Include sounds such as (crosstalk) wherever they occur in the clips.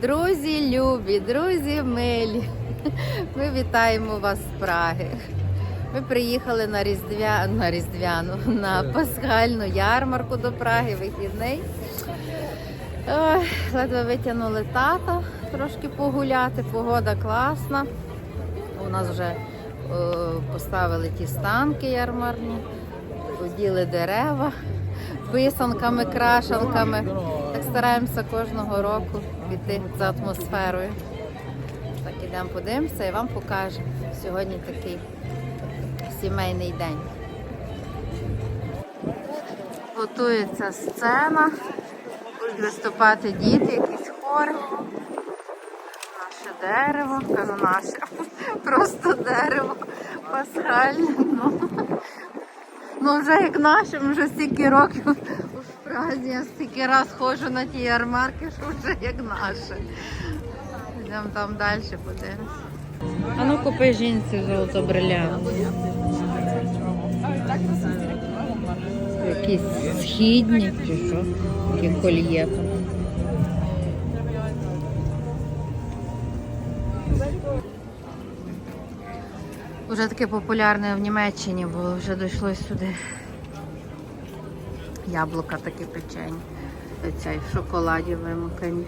Друзі любі, друзі милі. Ми вітаємо вас з Праги. Ми приїхали на Різдвя... на Різдвяну, на пасхальну ярмарку до Праги, вихідний. Ой, ледве витягнули тата трошки погуляти, погода класна. У нас вже е, поставили ті станки ярмарні, поділи дерева писанками, крашалками. Так стараємося кожного року піти за атмосферою. Так ідемо подивимося і вам покажемо. Сьогодні такий сімейний день. Готується сцена. Будуть виступати діти, якісь хори. Наше дерево, кажу наше. (laughs) Просто дерево пасхальне. Ну, ну вже як наше, вже стільки років у я стільки раз ходжу на ті ярмарки, що вже як наше. Йдемо там далі подивимося. А ну купи жінці золото брилянт. Якісь східні чи що, такі кольє. Вже таке популярне в Німеччині було, вже дійшло сюди. Яблука такі печені. Оцей в шоколаді вимукані.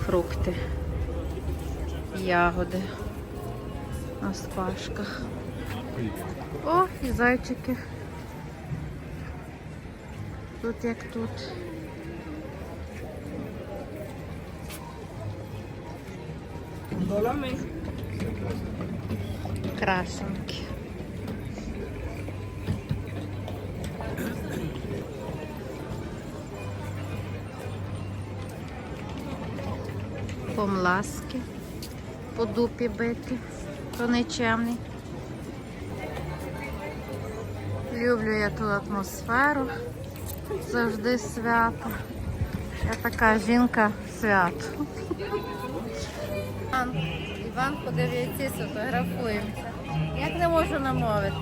Фрукти, ягоди на спашках. О, і зайчики. Тут як тут. Крашенки. Помласки по дупі бити, то нечемний. Люблю я ту атмосферу, завжди свято. Я така жінка свято. Іван, Іван подивіться, сфотографуємося. Як не можу намовити.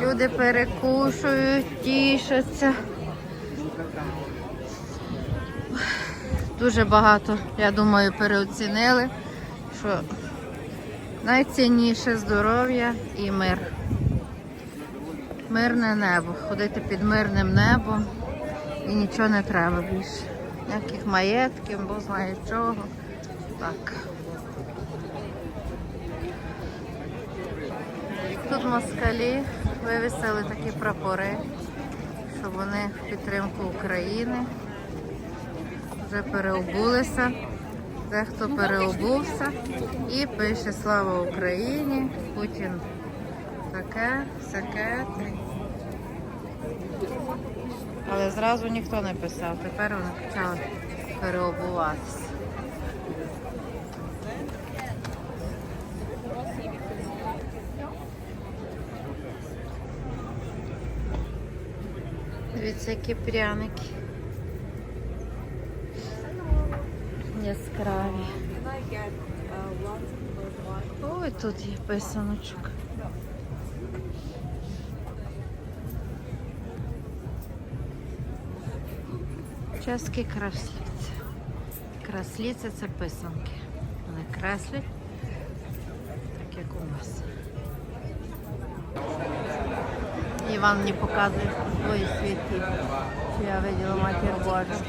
Люди перекушують, тішаться. Дуже багато, я думаю, переоцінили, що найцінніше здоров'я і мир. Мирне небо. Ходити під мирним небом і нічого не треба більше. Ніяких маєтків, бо знає чого. Так. Тут москалі вивісили такі прапори, що вони в підтримку України. Вже переобулися, дехто переобувся і пише Слава Україні, Путін таке, всяке. Але зразу ніхто не писав, тепер вони почали переобуватися. Дивіться, які пряники. Яскраві. Ой, тут є писаночок. Чеські красліці. Красліці це писанки. Вони креслять, так як у нас. Іван мені показує свої світі, що я виділа матір Божу.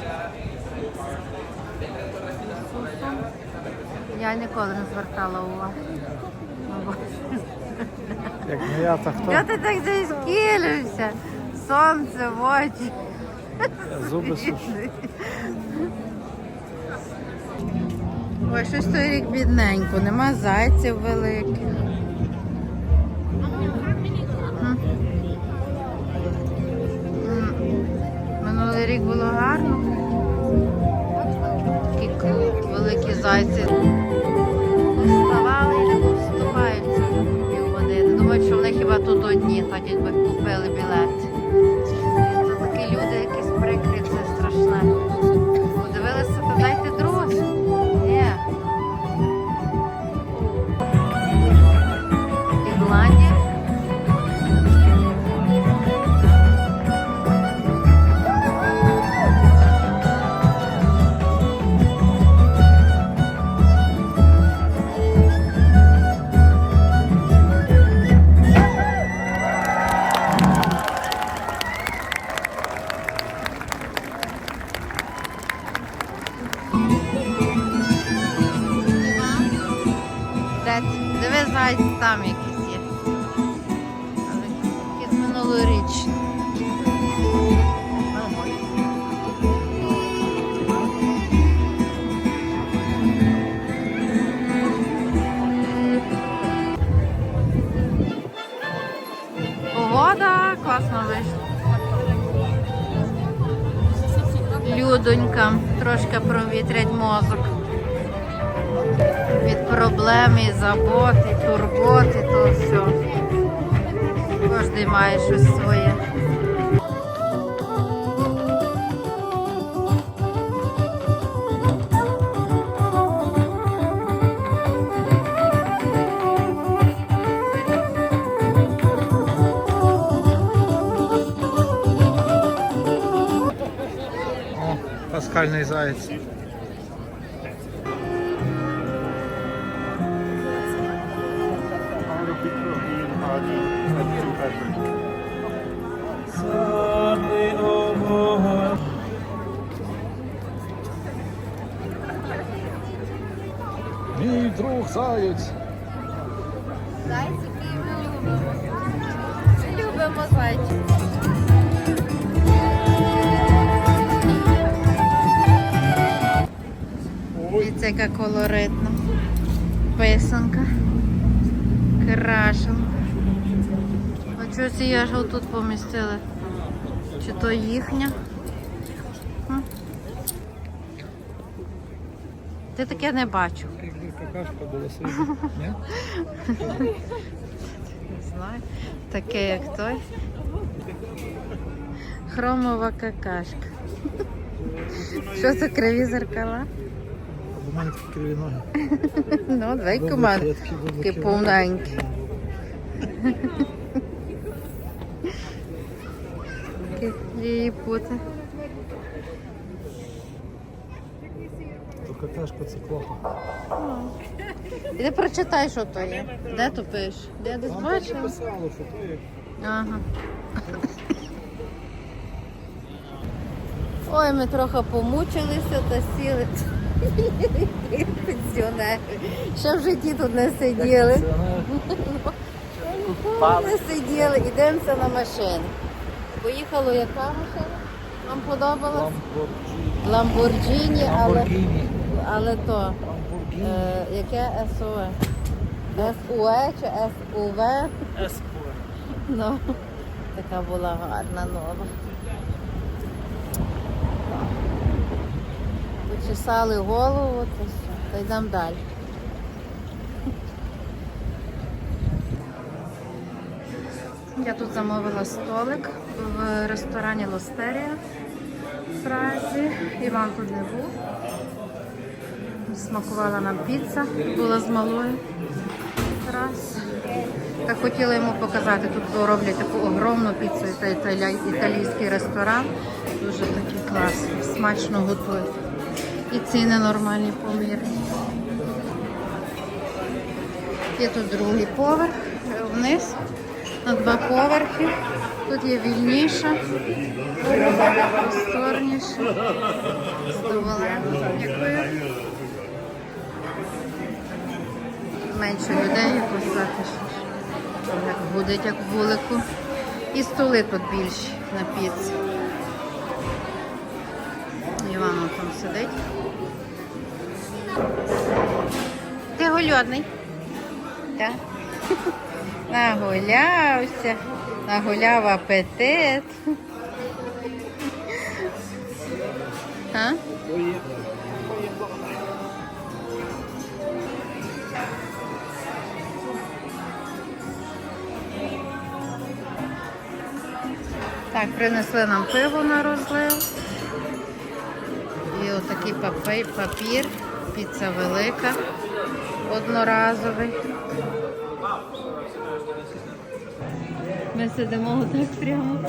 Я ніколи не звертала увагу. Як не я, то хто? Я ти так скилився. Сонце в очі. Зуби сушу. Ой, щось той рік бідненько, нема зайців великих. Минулий рік було гарно. Такі великі зайці. Вставали і не вступаються півгодини. Думають, що вони хіба тут одні, так якби Три зайці там якісь є. Але якісь минулорічні. Погода класно вийшла. Людонька, трошки провітрять мозок. Від проблем і забот, і турбот, то все. Кожен має щось своє. Пасхальний заєць. Мій друг заєць. Зайчики ми любимо. Любимо зайчиків. Дивіться, яка колоритна. Писанка. Крашенка. А чого ці я ж тут помістили? Чи то їхня? Ти таке не бачу. Какашка була сильна. Ні? Не знаю. Таке, як той. Хромова какашка. Що це криві зеркала? В мене такі криві ноги. (laughs) Ну, давай команд. повненькі. (laughs) Такі Її пути. Какашка це клопа. Іди прочитай, що то є. Де то пиш? Де десь Там бачив? писало, що то як Ага. Ой, ми трохи помучилися та сіли. Пенсіонери. Ще в житті тут не сиділи. Не сиділи, йдемося на машину. Поїхало яка машина? Вам подобалась? Ламборджіні, але, Ламборгіні. Але то. Е, яке СОЕ? СУЕ чи СУВ? Еспор. Ну, така була гарна нова. Почесали голову, то все. Та йдемо далі. Я тут замовила столик в ресторані Лостерія в Празі. Іван тут не був. Смакувала нам піца, була з малою. Раз. Так хотіла йому показати, тут роблять таку огромну піцу, це італійський ресторан. Дуже такий класний, смачно готують. І ціни нормальні помірні. Є тут другий поверх, вниз, на два поверхи. Тут є вільніше, просторніше. Задоволена. Дякую. Менше людей, якось затишніше. Як гудить, як вулику. І столи тут більші на піцу. Івано там сидить. Ти голодний? Так. (laughs) Нагулявся, нагуляв апетит. (laughs) А? Так, принесли нам пиво на розлив. І отакий папи- папір, піца велика, одноразовий. Ми сидимо так прямо,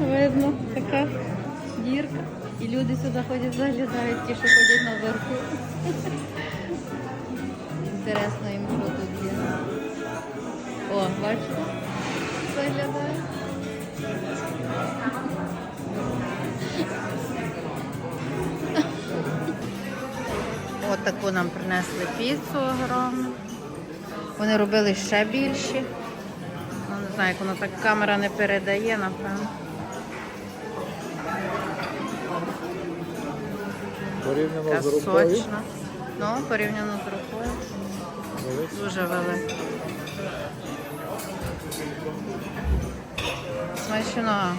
видно, така дірка. І люди сюди ходять, заглядають, ті, що ходять наверху. Інтересно їм, що тут є. О, бачите? Заглядають. От таку нам принесли піцу огромну. Вони робили ще більші. Ну, не знаю, як воно так камера не передає, напевно. Порівняно з рукою. сочна. Ну, порівняно з рукою. Дуже велика. Смачно.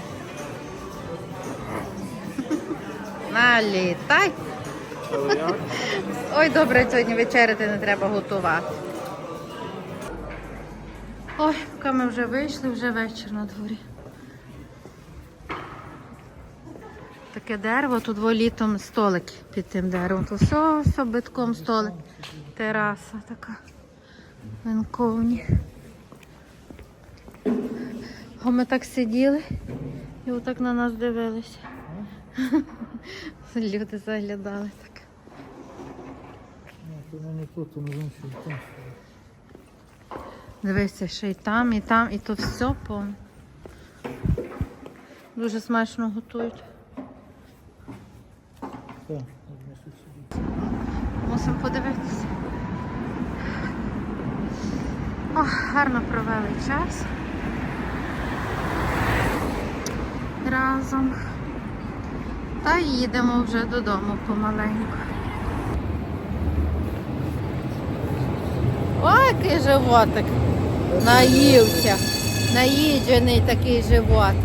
Налітай. Ой, добре, сьогодні вечеряти не треба готувати. Ой, поки ми вже вийшли, вже вечір на дворі. Таке дерево, тут літом столики під тим деревом. Тут все, все битком столик. Тераса така. Винковні. О, ми так сиділи і отак на нас дивилися. Люди заглядали так. Ну. Дивися, ще й там, і там, і то все повне. Дуже смачно готують. Мусимо подивитися. О, гарно провели час. Разом. Та їдемо вже додому помаленьку. Ой, який животик. Наївся. Наїджений такий животик.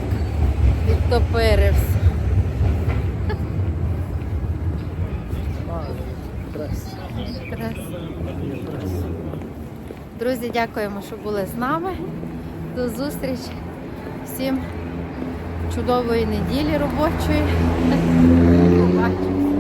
Відтопирився. Друзі, дякуємо, що були з нами. До зустрічі. Всім чудової неділі робочої. Побачимось.